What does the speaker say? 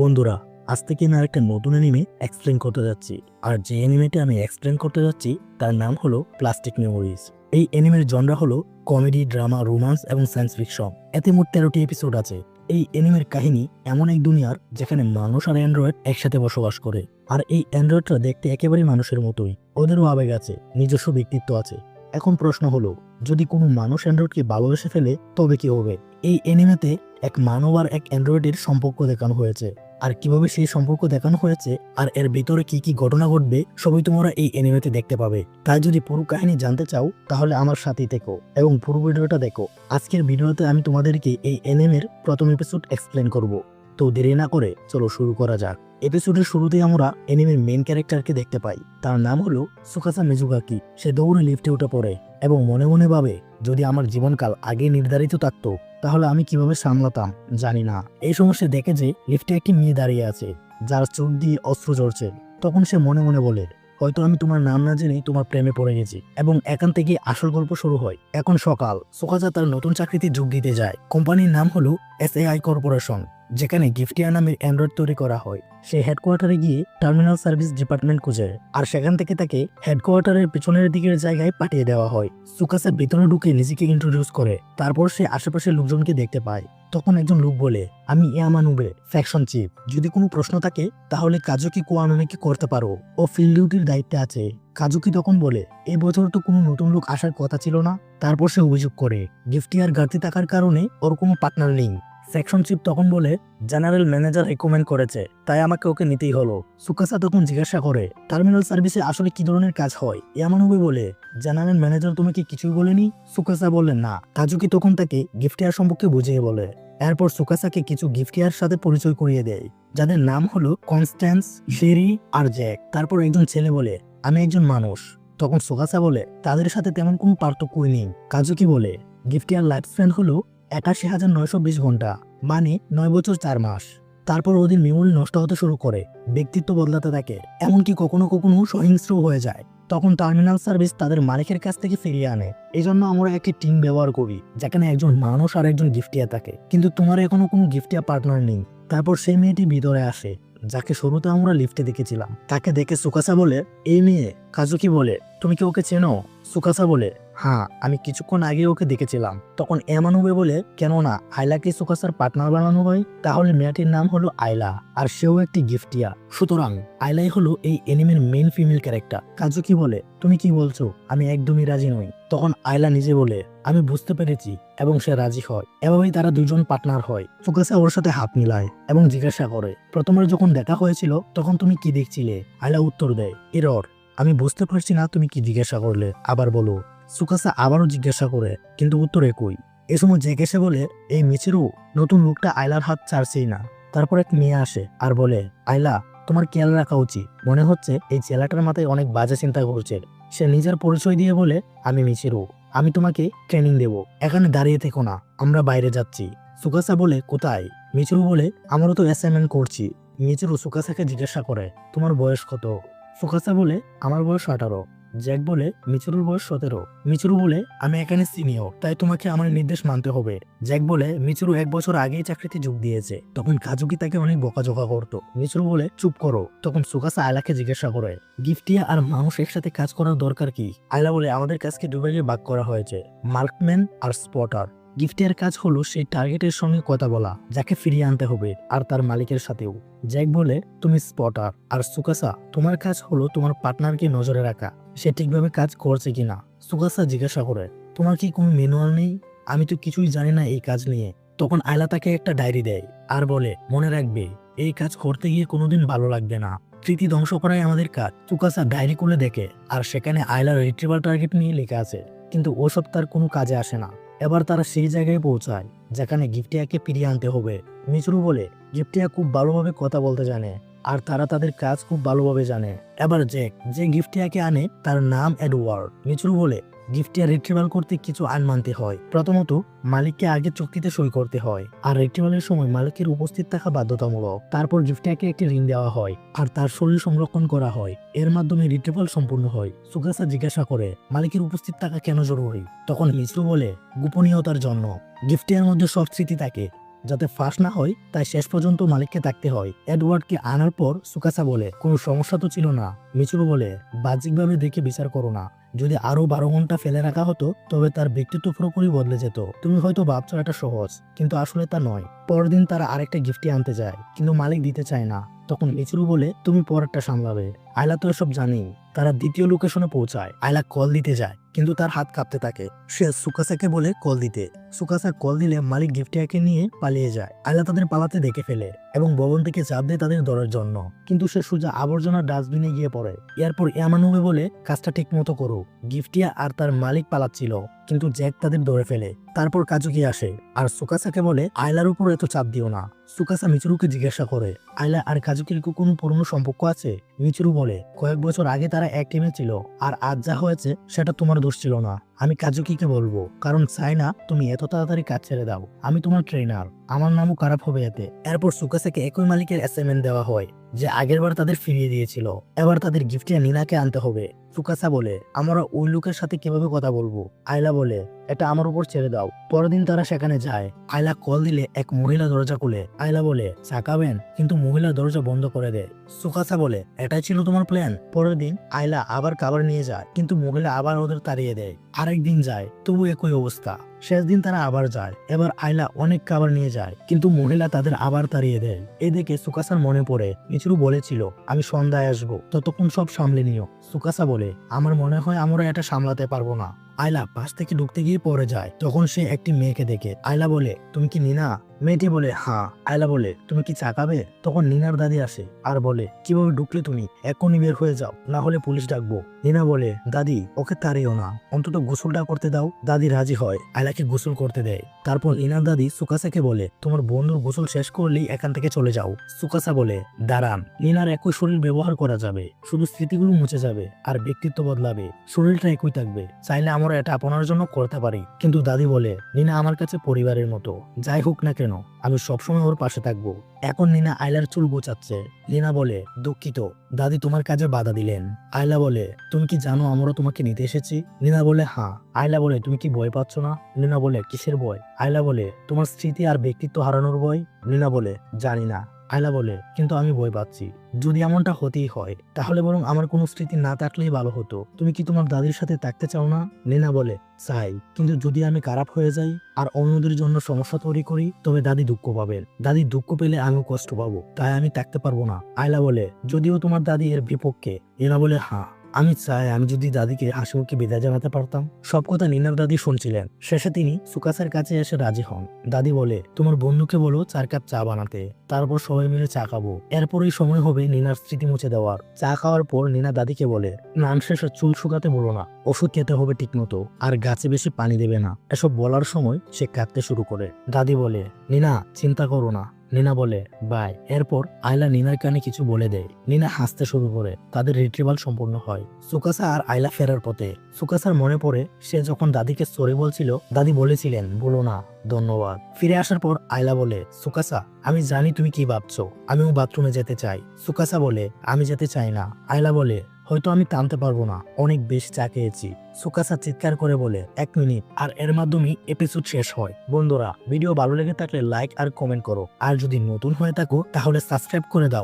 বন্ধুরা, আজ থেকে আমি আরেকটা নতুন অ্যানিমে এক্সপ্লেন করতে যাচ্ছি। আর যে অ্যানিমেটা আমি এক্সপ্লেন করতে যাচ্ছি, তার নাম হলো প্লাস্টিক মেমোরিজ এই অ্যানিমের জনরা হলো কমেডি ড্রামা রোমান্স এবং সায়েন্স ফিকশন এতে মোট তেরোটি এপিসোড আছে। এই অ্যানিমের কাহিনী এমন এক দুনিয়ার যেখানে মানুষ আর অ্যান্ড্রয়েড একসাথে বসবাস করে। আর এই অ্যান্ড্রয়েডটা দেখতে একেবারেই মানুষের মতোই। ওদেরও আবেগ আছে, নিজস্ব ব্যক্তিত্ব আছে। এখন প্রশ্ন হলো, যদি কোনো মানুষ অ্যান্ড্রয়েডকে ভালোবেসে ফেলে, তবে কি হবে? এই অ্যানিমেতে এক মানব আর এক অ্যান্ড্রয়েডের সম্পর্ক দেখানো হয়েছে। আর কীভাবে সেই সম্পর্ক দেখানো হয়েছে আর এর ভিতরে কি কি ঘটনা ঘটবে, সবই তোমরা এই অ্যানিমেতে দেখতে পাবে। তাই যদি পুরো কাহিনী জানতে চাও, তাহলে আমার সাথেই থেকো এবং পুরো ভিডিওটা দেখো। আজকের ভিডিওতে আমি তোমাদেরকে এই অ্যানিমের প্রথম এপিসোড এক্সপ্লেন করব। তো দেরি না করে চলো শুরু করা যাক। এপিসোডের শুরুতেই আমরা অ্যানিমের মেন ক্যারেক্টারকে দেখতে পাই। তার নাম হলো সুকাসা মেজুগাকি। সে দৌড়ে লিফটে উঠে পড়ে। এবং মনে মনে ভাবে, যদি আমার জীবনকাল আগে নির্ধারিত থাকতো, তাহলে আমি কীভাবে সামলাতাম জানি না। এই সমস্যা দেখে যে, লিফটে একটি মেয়ে দাঁড়িয়ে আছে, যার চোখ দিয়ে অস্ত্র ঝরছে। তখন সে মনে মনে বলে হয়তো আমি তোমার নাম না জেনেই তোমার প্রেমে পড়ে গেছি এবং এখান থেকে আসল গল্প শুরু হয়। এখন সকাল সোকাজা তার নতুন চাকরিতে যোগ দিতে যায়। কোম্পানির নাম হলো এস আই কর্পোরেশন, যেখানে গিফটিয়া নামের অ্যান্ড্রয়েড তৈরি করা হয়। সে হেডকোয়ার্টারে গিয়ে টার্মিনাল সার্ভিস ডিপার্টমেন্ট খুঁজে আর সেখান থেকে তাকে হেডকোয়ার্টারের পেছনের দিকের জায়গায় পাঠিয়ে দেওয়া হয়। সুকাসের ভিতরে ঢুকে নিজেকে ইন্ট্রোডিউস করে, তারপর সে আশেপাশের লোকজনকে দেখতে পায়। তখন একজন লোক বলে, আমি ইয়ামানুবে ফ্যাকশন চিফ। যদি কোনো প্রশ্ন থাকে, তাহলে কাজুকি কোয়ানুকে করতে পারো। ও ফিল্ড ডিউটির দায়িত্বে আছে। কাজুকি তখন বলে এই বছর তো কোনো নতুন লোক আসার কথা ছিল না। তারপর সে অভিযোগ করে, গিফটিয়ার ঘাটতি থাকার কারণে ওর কোনো পার্টনার নেই। সেকশন চিফ তখন বলে, জেনারেল ম্যানেজার রেকমেন্ড করেছে, তাই আমাকে ওকে নিতেই হলো। সুকাসা তখন জিজ্ঞাসা করে, টার্মিনাল সার্ভিসে আসলে কি ধরনের কাজ হয়? ইয়ামানুবে বলে, জেনারেল ম্যানেজার তোমাকে কিছুই বলেনি? সুকাসা বলে, না। কাজুকি তখন তাকে গিফটিয়ার সম্পর্কে বুঝিয়ে বলে এরপর সুকাসাকে কিছু গিফটিয়ার সাথে পরিচয় করিয়ে দেয়, যাদের নাম হলো কনস্ট্যান্স, শেরি আর জ্যাক। তারপর একজন ছেলে বলে, আমি একজন মানুষ। তখন সুকাসা বলে, তাদের সাথে তেমন কোনো পার্থক্যই নেই। কাজুকি বলে গিফটিয়ার লাইফ স্প্যান হলো একাশি হাজার নয়শো বিশ ঘণ্টা মানে নয় বছর চার মাস। তারপর ওদের মেমোরি নষ্ট হতে শুরু করে, ব্যক্তিত্ব বদলাতে থাকে, এমনকি কখনো কখনো সহিংস্র হয়ে যায়। তখন টার্মিনাল সার্ভিস তাদের মালিকের কাছ থেকে ফিরিয়ে আনে। এই জন্য আমরা একটি টিম ব্যবহার করি, যেখানে একজন মানুষ আর একজন গিফটিয়া থাকে। কিন্তু তোমার এখনও কোনো গিফটিয়া পার্টনার নেই। তারপর সেই মেয়েটি ভিতরে আসে, যাকে শুরুতে আমরা লিফটে দেখেছিলাম। তাকে দেখে সুকাসা বলে, এই মেয়ে কাজুকি বলে? তুমি কি ওকে চেনো? সুকাসা বলে হ্যাঁ আমি কিছুক্ষণ আগে ওকে দেখেছিলাম। তখন এমানুবে বলে, কেননা আইলাকে সুকাসার পার্টনার বানানো হয়, তাহলে মেয়েটির নাম হলো আইলা আর সেও একটি গিফটিয়া। সুতরাং আইলাই হলো এই এনিমের মেন ফিমেল ক্যারেক্টার কাজু কি বলে? তুমি কি বলছো? আমি একদমই রাজি নই। তখন আইলা নিজে বলে, আমি বুঝতে পেরেছি, এবং সে রাজি হয়। এভাবেই তারা দুজন পার্টনার হয়। সুকাসা ওর সাথে হাত মিলায়, এবং জিজ্ঞাসা করে, প্রথমবার যখন দেখা হয়েছিল, তখন তুমি কি দেখছিলে? আইলা উত্তর দেয় এরর আমি বুঝতে পারছি না তুমি কি জিজ্ঞাসা করলে। আবার বলো সুকাসা আবারও জিজ্ঞাসা করে, কিন্তু উত্তর একই। এ সময় জেকেসে বলে, এই মিচিরু নতুন লোকটা আইলার হাত ছাড়ছেই না। তারপর এক মেয়ে আসে আর বলে আইলা তোমার খেয়াল রাখা উচিত। মনে হচ্ছে এই ছেলেটার মাথায় অনেক বাজে চিন্তা করছে। সে নিজের পরিচয় দিয়ে বলে, আমি মিচিরু আমি তোমাকে ট্রেনিং দেব। এখানে দাঁড়িয়ে থেকো না, আমরা বাইরে যাচ্ছি। সুকাসা বলে, কোথায়? মিচিরু বলে আমারও তো অ্যাসাইনমেন্ট করছি। মিচিরু সুকাসাকে জিজ্ঞাসা করে, তোমার বয়স কত? সুকাসা বলে, আমার বয়স আঠারো। জ্যাক বলে, মিচুরুর বয়স সতেরো। মিচুরু বলে, আমি এখানে সিনিয়র, তাই তোমাকে আমার নির্দেশ মানতে হবে। জ্যাক বলে, মিচুরু এক বছর আগেই চাকরিতে যোগ দিয়েছে। তখন কাজুকি তাকে অনেক বকাঝকা করতো। মিচুরু বলে, চুপ করো। তখন সুকাসা আয়লাকে জিজ্ঞাসা করে, গিফটিয়া আর মানুষ একসাথে কাজ করার দরকার কি? আয়লা বলে, আমাদের কাজকে দুভাগে ভাগ করা হয়েছে, মার্কম্যান আর স্পটার। গিফটের কাজ হলো সেই টার্গেটের সঙ্গে কথা বলা, যাকে ফিরিয়ে আনতে হবে, আর তার মালিকের সাথেও। জ্যাক বলে, তুমি স্পটার, আর সুকাসা, তোমার কাজ হলো তোমার পার্টনারকে নজরে রাখা। সে ঠিকভাবে কাজ করছে কিনা সুকাসা জিজ্ঞাসা করে, তোমার কি কোনো ম্যানুয়াল নেই? আমি তো কিছুই জানি না এই কাজ নিয়ে। তখন আয়লা তাকে একটা ডায়েরি দেয় আর বলে, মনে রাখবে, এই কাজ করতে গিয়ে কোনোদিন ভালো লাগবে না। স্মৃতি ধ্বংস করাই আমাদের কাজ। সুকাসা ডায়েরি খুলে দেখে, আর সেখানে আয়লার রিট্রিভাল টার্গেট নিয়ে লেখা আছে, কিন্তু ওসব তার কোনো কাজে আসে না। এবার তারা সেই জায়গায় পৌঁছায়, যেখানে গিফটিয়াকে ফিরিয়ে আনতে হবে। মিচরু বলে, গিফটিয়া খুব ভালোভাবে কথা বলতে জানে। আর তারা তাদের কাজ খুব ভালোভাবে জানে। এবার জ্যাক, যে গিফটিয়াকে আনে, তার নাম এডওয়ার্ড। মিচরু বলে, গিফটিয়া রিট্রিভাল করতে কিছু আইন মানতে হয়। প্রথমত, মালিককে আগে চুক্তিতে সই করতে হয়। আর রিট্রিভালের সময় মালিকের উপস্থিত থাকা বাধ্যতামূলক। তারপর গিফটিয়াকে একটি ঋণ দেওয়া হয়, আর তার শরীর সংরক্ষণ করা হয়। এর মাধ্যমে রিট্রিভাল সম্পূর্ণ হয়। সুগাসা জিজ্ঞাসা করে, মালিকের উপস্থিত থাকা কেন জরুরি? তখন মিশ্রু বলে, গোপনীয়তার জন্য। গিফটিয়ার মধ্যে সব স্মৃতি থাকে। যাতে ফাঁস না হয়, তাই শেষ পর্যন্ত মালিককে থাকতে হয়। এডওয়ার্ডকে আনার পর সুকাসা বলে, কোনো সমস্যা তো ছিল না। মিচুরু বলে, বাহ্যিকভাবে দেখে বিচার করো না। যদি আরও বারো ঘণ্টা ফেলে রাখা হতো, তবে তার ব্যক্তিত্ব পুরোপুরি বদলে যেত। তুমি হয়তো ভাবছ এটা সহজ, কিন্তু আসলে তা নয়। পরের দিন তারা আরেকটা গিফটই আনতে যায়, কিন্তু মালিক দিতে চায় না। তখন মিচুরু বলে, তুমি পরেরটা সামলাবে। আয়লা তো এসব জানি তারা দ্বিতীয় লোকেশনে পৌঁছায়। আয়লা কল দিতে যায়, কিন্তু তার হাত কাঁপতে থাকে। সে সুকাসাকে বলে কল দিতে। সুকাসা কল দিলে মালিক গিফটিয়াকে নিয়ে পালিয়ে যায়। আয়লা তাদের পালাতে দেখে ফেলে এবং ভবন থেকে চাপ দেয় তাদের ধরার জন্য। কিন্তু সে সোজা আবর্জনার ডাস্টবিনে গিয়ে পড়ে। এরপর ইয়ামানুবে বলে, কাজটা ঠিক মতো করো। গিফটিয়া আর তার মালিক পালাচ্ছিল, কিন্তু জ্যাক তাদের ধরে ফেলে। তারপর কাজুকি আসে। আর সুকাসাকে বলে, আয়লার উপর এত চাপ দিও না। সুকাসা মিচুরুকে জিজ্ঞাসা করে, আয়লা, আর কাজুকির কোনো পুরনো সম্পর্ক আছে? মিচুরু বলে, কয়েক বছর আগে তারা এক টিমে ছিল, আর আজ যা হয়েছে সেটা তোমার দোষ ছিল না। আমি কাজুকিকে বলব, কারণ চাই না তুমি এত তাড়াতাড়ি কাজ ছেড়ে দাও। আমি তোমার ট্রেনার আমার নামও খারাপ হবে এতে। এরপর সুকাসাকে একই মালিকের অ্যাসাইনমেন্ট দেওয়া হয়। যে আগেরবার তাদের ফিরিয়ে দিয়েছিল। এবার তাদের গিফটে নিনাকে আনতে হবে। সুকাসা বলে, আমরা ওই লোকের সাথে কীভাবে কথা বলব? আয়লা বলে, এটা আমার উপর ছেড়ে দাও। পরের দিন তারা সেখানে যায়। আয়লা কল দিলে এক মহিলা দরজা খুলে। আয়লা বলে চাকাবেন কিন্তু মহিলা দরজা বন্ধ করে দেয় সুকাসা বলে, এটাই ছিল তোমার প্ল্যান পরের দিন আয়লা আবার খাবার নিয়ে যায়, কিন্তু মহিলা আবার ওদের তাড়িয়ে দেয়। আরেক দিন যায়, তবু একই অবস্থা। শেষ দিন তারা আবার যায়। এবার আইলা অনেক খাবার নিয়ে যায়, কিন্তু মহিলা তাদের আবার তাড়িয়ে দেয়। এদিকে সুকাসার মনে পড়ে মিচুরু বলেছিল, আমি সন্ধ্যায় আসব, ততক্ষণ সব সামলে নিও। সুকাসা বলে, আমার মনে হয় আমরা এটা সামলাতে পারব না। আয়লা পাশ থেকে ঢুকতে গিয়ে পড়ে যায়। তখন সে একটি মেয়েকে দেখে, আয়লা বলে, তুমি কি নিনা? মেয়েটি বলে হ্যাঁ। আয়লা বলে, তুমি কি চাকাবে? তখন নিনার দাদি আসে আর বলে, কীভাবে ঢুকলে তুমি? এখনই বের হয়ে যাও, না হলে পুলিশ ডাকবো। নিনা বলে, দাদি, ওকে তাড়িও না। অন্তত গোসলটা করতে দাও, দাদি রাজি হয়। আয়লাকে গোসল করতে দেয়। তারপর নিনার দাদি সুকাসাকে বলে, তোমার বন্ধুর গোসল শেষ করলেই এখান থেকে চলে যাও। সুকাসা বলে, দাঁড়ান, নিনার একই শরীর ব্যবহার করা যাবে। শুধু স্মৃতিগুলো মুছে যাবে আর ব্যক্তিত্ব বদলাবে। শরীরটা একই থাকবে। চাইলে আমরা এটা আপনার জন্য করতে পারি। কিন্তু দাদি বলে, নিনা আমার কাছে পরিবারের মতো। যাই হোক না কেন, আমি সবসময় ওর পাশে থাকব। এখন নিনা আয়লার চুল গোছাচ্ছে। লিনা বলে, দুঃখিত, দাদি তোমার কাজে বাধা দিলেন। আয়লা বলে, তুমি কি জানো আমরা তোমাকে নিতে এসেছি? নিনা বলে হ্যাঁ। আয়লা বলে, তুমি কি ভয় পাচ্ছ না? লিনা বলে, কিসের ভয়? আয়লা বলে, তোমার স্মৃতি আর ব্যক্তিত্ব হারানোর ভয়? লিনা বলে, জানি না। আয়লা বলে, কিন্তু আমি ভয় পাচ্ছি। যদি এমনটা হতেই হয়, তাহলে বরং আমার কোনো স্মৃতি না থাকলেই ভালো হতো। তুমি কি তোমার দাদির সাথে থাকতে চাও না? লেনা বলে, চাই। কিন্তু যদি আমি খারাপ হয়ে যাই আর অন্যদের জন্য সমস্যা তৈরি করি, তবে দাদি দুঃখ পাবেন। দাদি দুঃখ পেলে আমিও কষ্ট পাবো। তাই আমি থাকতে পারব না। আয়লা বলে, যদিও তোমার দাদি এর বিপক্ষে। লিনা বলে হ্যাঁ। আমি চাই আমি যদি দাদিকে হাসিমুখে বিদায় জানাতে পারতাম। সব কথা নিনার দাদি শুনছিলেন। শেষে তিনি সুকাসের কাছে এসে রাজি হন। দাদি বলে, তোমার বন্ধুকে বলো চার কাপ চা বানাতে। তারপর সবাই মিলে চা খাব। এরপরই সময় হবে নিনার স্মৃতি মুছে দেওয়ার। চা খাওয়ার পর নিনা দাদিকে বলে, নাম শেষে চুল শুকাতে বলো না। ওষুধ খেতে হবে ঠিকমতো। আর গাছে বেশি পানি দেবে না। এসব বলার সময় সে কাঁদতে শুরু করে। দাদি বলে, নিনা, চিন্তা করো না। নিনা বলে, বাই। এরপর আয়লা নিনার কানে কিছু বলে দেয়। নিনা হাসতে শুরু করে, তাদের রিট্রিভাল সম্পূর্ণ হয়। সুকাসা আর আয়লা ফেরার পথে। সুকাসার মনে পড়ে, সে যখন দাদিকে সরি বলছিল, দাদি বলেছিলেন বলো না, ধন্যবাদ। ফিরে আসার পর আয়লা বলে, সুকাসা, আমি জানি তুমি কি ভাবছ। আমিও বাথরুমে যেতে চাই। সুকাসা বলে, আমি যেতে চাই না। আয়লা বলে হয়তো আমি টানতে পারব না। অনেক বেশি চা খেয়েছি। সুকাসা চিৎকার করে বলে, এক মিনিট। আর এর মাধ্যমে এপিসোড শেষ হয়। বন্ধুরা, ভিডিও ভালো লেগে থাকলে লাইক আর কমেন্ট করো। আর যদি নতুন হয়ে থাকো, তাহলে সাবস্ক্রাইব করে দাও।